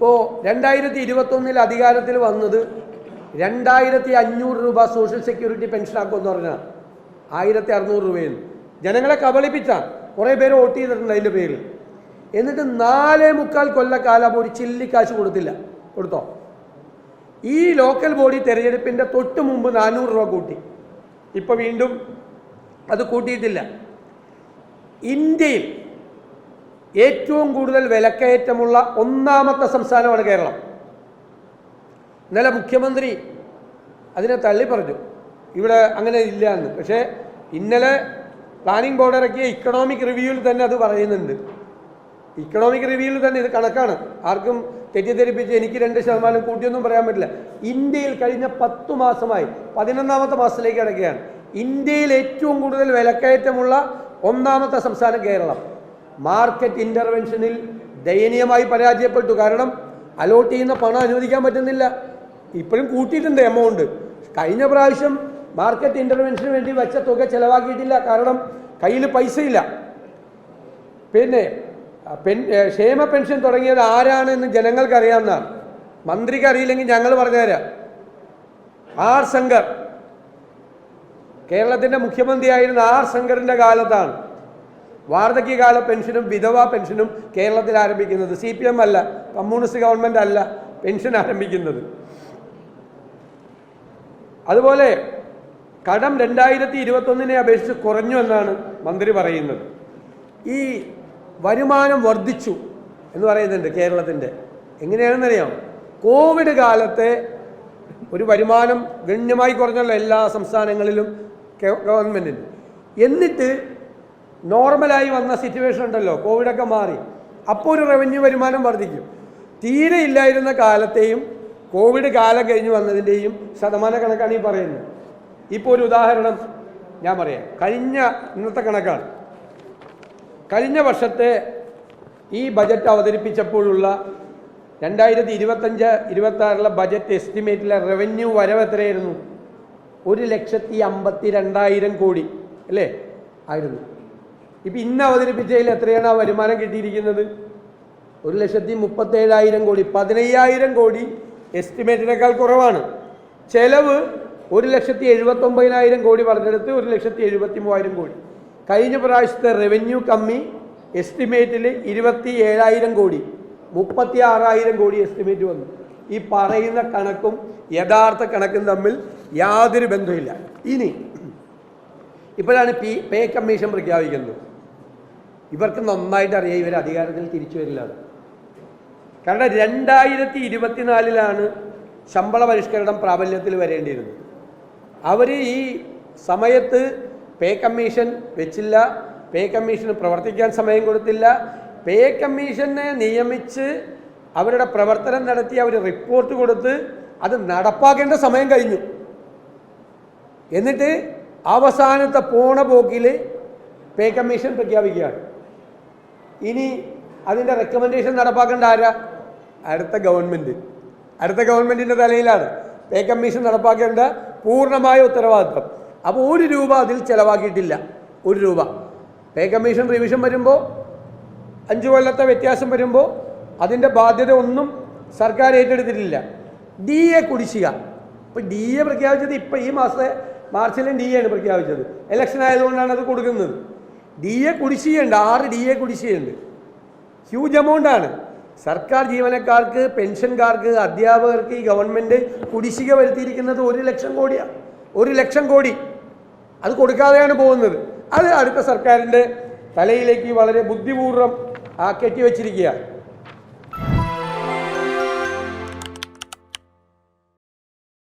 ഇപ്പോൾ രണ്ടായിരത്തി ഇരുപത്തൊന്നിൽ അധികാരത്തിൽ വന്നത് രണ്ടായിരത്തി അഞ്ഞൂറ് രൂപ സോഷ്യൽ സെക്യൂരിറ്റി പെൻഷൻ പെൻഷനാക്കുമെന്ന് പറഞ്ഞാൽ ആയിരത്തി അറുന്നൂറ് രൂപയിൽ. ജനങ്ങളെ കബളിപ്പിച്ചാണ് കുറേ പേര് വോട്ട് ചെയ്തിട്ടുണ്ട് അതിന്റെ പേരിൽ. എന്നിട്ട് നാലേ മുക്കാൽ കൊല്ലക്കാലം ഒരു ചില്ലിക്കാശ് കൊടുത്തില്ല. കൊടുത്തോ? ഈ ലോക്കൽ ബോഡി തെരഞ്ഞെടുപ്പിന്റെ തൊട്ട് മുമ്പ് നാനൂറ് രൂപ കൂട്ടി. ഇപ്പോൾ വീണ്ടും അത് കൂട്ടിയിട്ടില്ല. ഇന്ത്യയിൽ ഏറ്റവും കൂടുതൽ വിലക്കയറ്റമുള്ള ഒന്നാമത്തെ സംസ്ഥാനമാണ് കേരളം. ഇന്നലെ മുഖ്യമന്ത്രി അതിനെ തള്ളി പറഞ്ഞു. ഇവിടെ അങ്ങനെ ഇല്ല എന്ന്. പക്ഷേ ഇന്നലെ പ്ലാനിംഗ് ബോർഡ് ഇറക്കിയ ഇക്കണോമിക് റിവ്യൂവിൽ തന്നെ അത് പറയുന്നുണ്ട്. ഇക്കണോമിക് റിവ്യൂവിൽ തന്നെ ഇത് കണക്കാണ്. ആർക്കും തെറ്റിദ്ധരിപ്പിച്ച് എനിക്ക് രണ്ട് ശതമാനം കൂട്ടിയൊന്നും പറയാൻ പറ്റില്ല. ഇന്ത്യയിൽ കഴിഞ്ഞ പത്തു മാസമായി പതിനൊന്നാമത്തെ മാസത്തിലേക്ക് അടക്കുകയാണ് ഇന്ത്യയിൽ ഏറ്റവും കൂടുതൽ വിലക്കയറ്റമുള്ള ഒന്നാമത്തെ സംസ്ഥാനം കേരളം. മാർക്കറ്റ് ഇന്റർവെൻഷനിൽ ദയനീയമായി പരാജയപ്പെട്ടു. കാരണം അലോട്ട് ചെയ്യുന്ന പണം അനുവദിക്കാൻ പറ്റുന്നില്ല. ഇപ്പോഴും കൂട്ടിയിട്ടുണ്ട് എമൗണ്ട് കഴിഞ്ഞ പ്രാവശ്യം മാർക്കറ്റ് ഇന്റർവെൻഷന് വേണ്ടി വെച്ച തുക ചിലവാക്കിയിട്ടില്ല. കാരണം കയ്യിൽ പൈസയില്ല. പിന്നെ പെൻ ക്ഷേമ പെൻഷൻ തുടങ്ങിയത് ആരാണെന്ന് ജനങ്ങൾക്ക് അറിയാവുന്നതാണ് മന്ത്രിക്ക് അറിയില്ലെങ്കിൽ ഞങ്ങൾ പറഞ്ഞുതരാം. ആർ ശങ്കർ. കേരളത്തിന്റെ മുഖ്യമന്ത്രിയായിരുന്ന ആർ ശങ്കറിന്റെ കാലത്താണ് വാർദ്ധക്യകാല പെൻഷനും വിധവാ പെൻഷനും കേരളത്തിൽ ആരംഭിക്കുന്നത് സി പി എം അല്ല കമ്മ്യൂണിസ്റ്റ് ഗവൺമെന്റ് അല്ല പെൻഷൻ ആരംഭിക്കുന്നത്. അതുപോലെ കടം രണ്ടായിരത്തി ഇരുപത്തൊന്നിനെ അപേക്ഷിച്ച് കുറഞ്ഞു എന്നാണ് മന്ത്രി പറയുന്നത്. ഈ വരുമാനം വർദ്ധിച്ചു എന്ന് പറയുന്നുണ്ട് കേരളത്തിന്റെ എങ്ങനെയാണെന്നറിയാം കോവിഡ് കാലത്തെ ഒരു വരുമാനം ഗണ്യമായി കുറഞ്ഞല്ലോ എല്ലാ സംസ്ഥാനങ്ങളിലും ഗവ- ഗവൺമെന്റിന് എന്നിട്ട് നോർമലായി വന്ന സിറ്റുവേഷൻ ഉണ്ടല്ലോ കോവിഡൊക്കെ മാറി. അപ്പോൾ ഒരു റവന്യൂ വരുമാനം വർദ്ധിക്കും. തീരെ ഇല്ലായിരുന്ന കാലത്തെയും കോവിഡ് കാലം കഴിഞ്ഞ് വന്നതിന്റെയും ശതമാന കണക്കാണ് ഈ പറയുന്നത്. ഇപ്പോൾ ഒരു ഉദാഹരണം ഞാൻ പറയാം. കഴിഞ്ഞ ഇന്നത്തെ കണക്കാണ്. കഴിഞ്ഞ വർഷത്തെ ഈ ബജറ്റ് അവതരിപ്പിച്ചപ്പോഴുള്ള രണ്ടായിരത്തി ഇരുപത്തഞ്ച് ഇരുപത്തി ആറിലെ ബജറ്റ് എസ്റ്റിമേറ്റിലെ റവന്യൂ വരവ് എത്രയായിരുന്നു? ഒരു ലക്ഷത്തി അമ്പത്തി രണ്ടായിരം കോടി അല്ലേ? ആയിരുന്നു. ഇപ്പം ഇന്ന് അവതരിപ്പിച്ചതിൽ എത്രയാണ് ആ വരുമാനം കിട്ടിയിരിക്കുന്നത്? ഒരു ലക്ഷത്തി മുപ്പത്തേഴായിരം കോടി പതിനയ്യായിരം കോടി എസ്റ്റിമേറ്റിനേക്കാൾ കുറവാണ്. ചെലവ് ഒരു ലക്ഷത്തി എഴുപത്തൊമ്പതിനായിരം കോടി പറഞ്ഞെടുത്ത് ഒരു ലക്ഷത്തി എഴുപത്തി മൂവായിരം കോടി. കഴിഞ്ഞ പ്രാവശ്യത്തെ റവന്യൂ കമ്മി എസ്റ്റിമേറ്റിൽ ഇരുപത്തി ഏഴായിരം കോടി മുപ്പത്തി ആറായിരം കോടി എസ്റ്റിമേറ്റ് വന്നു. ഈ പറയുന്ന കണക്കും യഥാർത്ഥ കണക്കും തമ്മിൽ യാതൊരു ബന്ധവുമില്ല. ഇനി ഇപ്പോഴാണ് പി പേ കമ്മീഷൻ പ്രഖ്യാപിക്കുന്നത്. ഇവർക്ക് നന്നായിട്ട് അറിയാം ഇവർ അധികാരത്തിൽ തിരിച്ചു വരില്ല. കാരണം രണ്ടായിരത്തി ഇരുപത്തിനാലിലാണ് ശമ്പള പരിഷ്കരണം പ്രാബല്യത്തിൽ വരേണ്ടിയിരുന്നത്. അവർ ഈ സമയത്ത് പേ കമ്മീഷൻ വെച്ചില്ല പേ കമ്മീഷന് പ്രവർത്തിക്കാൻ സമയം കൊടുത്തില്ല. പേ കമ്മീഷനെ നിയമിച്ച് അവരുടെ പ്രവർത്തനം നടത്തി അവർ റിപ്പോർട്ട് കൊടുത്ത് അത് നടപ്പാക്കേണ്ട സമയം കഴിഞ്ഞു. എന്നിട്ട് അവസാനത്തെ പോണ പോക്കിൽ പേ കമ്മീഷൻ പ്രഖ്യാപിക്കുകയാണ്. ഇനി അതിന്റെ റെക്കമെൻഡേഷൻ നടപ്പാക്കേണ്ട ആരാ? അടുത്ത ഗവൺമെന്റ് അടുത്ത ഗവൺമെന്റിന്റെ തലയിലാണ്. പേ കമ്മീഷൻ നടപ്പാക്കേണ്ട പൂർണമായ ഉത്തരവാദിത്വം. അപ്പോൾ ഒരു രൂപ അതിൽ ചിലവാക്കിയിട്ടില്ല. ഒരു രൂപ. പേ കമ്മീഷൻ റിവിഷൻ വരുമ്പോൾ അഞ്ച് കൊല്ലത്തെ വ്യത്യാസം വരുമ്പോൾ അതിന്റെ ബാധ്യത ഒന്നും സർക്കാർ ഏറ്റെടുത്തിട്ടില്ല. ഡി എ കുടിശ്ശിക. ഇപ്പോൾ ഡി എ പ്രഖ്യാപിച്ചത് ഇപ്പോൾ ഈ മാസത്തെ മാർച്ചിലും ഡി എ ആണ് പ്രഖ്യാപിച്ചത്. ഇലക്ഷൻ ആയതുകൊണ്ടാണ് അത് കൊടുക്കുന്നത്. ഡി എ കുടിശ്ശികയുണ്ട് ആറ് ഡി എ കുടിശ്ശികയുണ്ട്. ഹ്യൂജ് എമൗണ്ട് ആണ്. സർക്കാർ ജീവനക്കാർക്ക് പെൻഷൻകാർക്ക് അധ്യാപകർക്ക് ഈ ഗവൺമെന്റ് കുടിശ്ശിക വരുത്തിയിരിക്കുന്നത് ഒരു ലക്ഷം കോടിയാണ് ഒരു ലക്ഷം കോടി. അത് കൊടുക്കാതെയാണ് പോകുന്നത്. അത് അടുത്ത സർക്കാരിന്റെ തലയിലേക്ക് വളരെ ബുദ്ധിപൂർവം ആ കെട്ടിവെച്ചിരിക്കുക